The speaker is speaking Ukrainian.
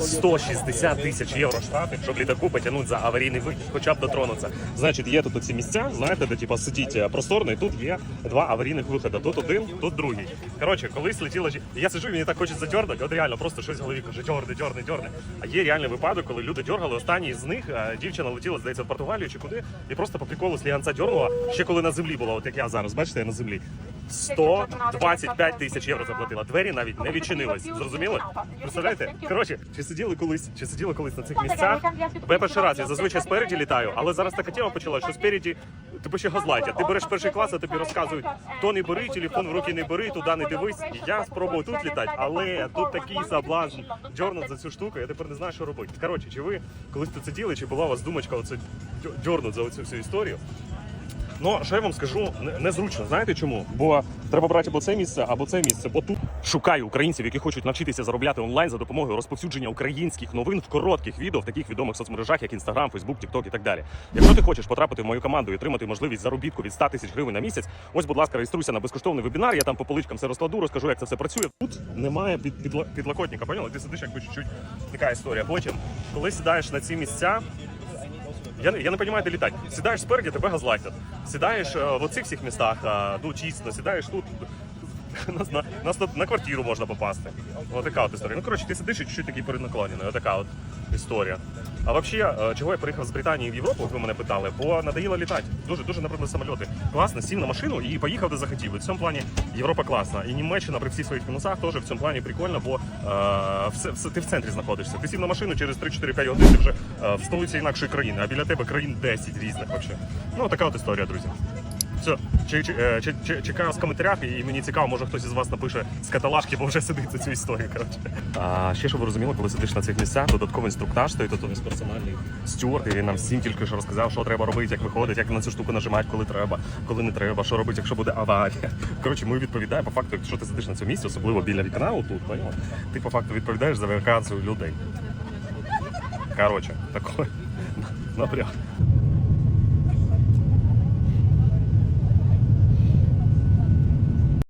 160 тисяч євро штрафи, щоб літаку потягнути за аварійний вихід, хоча б дотронутися. Значить, є тут ці місця, знаєте, де типу, сидіть е, просторно, і тут є два аварійних виходи. Тут один, тут другий. Коротше, колись летіла жі- Я сижу, мені так хочеться дьорнути, от реально просто щось в голові каже, дьорни, дьорни, дьорни. А є реальний випадок, коли люди дьоргали. Останній з них е, дівчина летіла, здається, в Португалію чи куди, і просто по приколу сліганця дьорнула, ще коли на землі була, от як я зараз, бачите, я на землі. 125 тисяч євро заплатила. Двері навіть не відчинились. Зрозуміли? Представляєте? Коротше, чи сиділи колись, чи сиділи колись на цих місцях? Бо я перший раз, я зазвичай спереді літаю, але зараз така тема почала, що спереді тебе ще газлайтять. Ти береш перший клас, а тобі розказують, то не бери, телефон в руки не бери, туди не дивись. І Я спробував тут літати, але тут такий соблазн дьорнуть за цю штуку, я тепер не знаю, що робити. Коротше, чи ви колись тут сиділи, чи була у вас думочка оце дьорнуть за оцю всю історію? Ну, що я вам скажу, не- незручно. Знаєте чому? Бо треба брати або це місце, або це місце. Бо тут шукаю українців, які хочуть навчитися заробляти онлайн за допомогою розповсюдження українських новин в коротких відео в таких відомих соцмережах, як Instagram, Facebook, TikTok і так далі. Якщо ти хочеш потрапити в мою команду і отримати можливість заробітку від 100 тисяч гривень на місяць, ось, будь ласка, реєструйся на безкоштовний вебінар. Я там по поличкам все розкладу, розкажу, як це все працює. Тут немає під, підлокотника, поняли? Ти сидиш якби чуть-чуть така історія. Потім, коли сідаєш на ці місця. Я, я не розумію, де літати. Сідаєш спереді, тебе газлайтять. Сідаєш е, в оцих всіх містах, е, ну чисто, сідаєш тут. Нас на, нас тут на квартиру можна попасти. Отака така от історія. Ну, коротше, ти сидиш і чуть-чуть такий переднаклонений. Отака от історія. А взагалі, е, чого я приїхав з Британії в Європу, ви мене питали, бо надоїло літати. Дуже дуже наприклад, самольоти. Класно, сів на машину і поїхав де захотів. В цьому плані Європа класна. І Німеччина при всіх своїх мінусах теж в цьому плані прикольно, бо е, все, все, ти в центрі знаходишся. Ти сів на машину через 3-4-5 годин ти вже е, в столиці інакшої країни, а біля тебе країн 10 різних вообще. Ну така от історія, друзі. Все, чекаю вас в коментарях, і мені цікаво, може хтось із вас напише з каталажки, бо вже сидить за цю історію. Коротше. А ще щоб ви розуміли, коли сидиш на цих місцях, додатковий інструктаж стоїть, то тобто персональний стюард, і нам всім тільки що розказав, що треба робити, як виходить, як на цю штуку нажимати, коли треба, коли не треба, що робити, якщо буде аварія. Коротше, ми відповідаємо по факту, якщо ти сидиш на цьому місці, особливо біля вікна, отут, поняла? ти по факту відповідаєш за евакуацію людей. Коротше, такой напряг.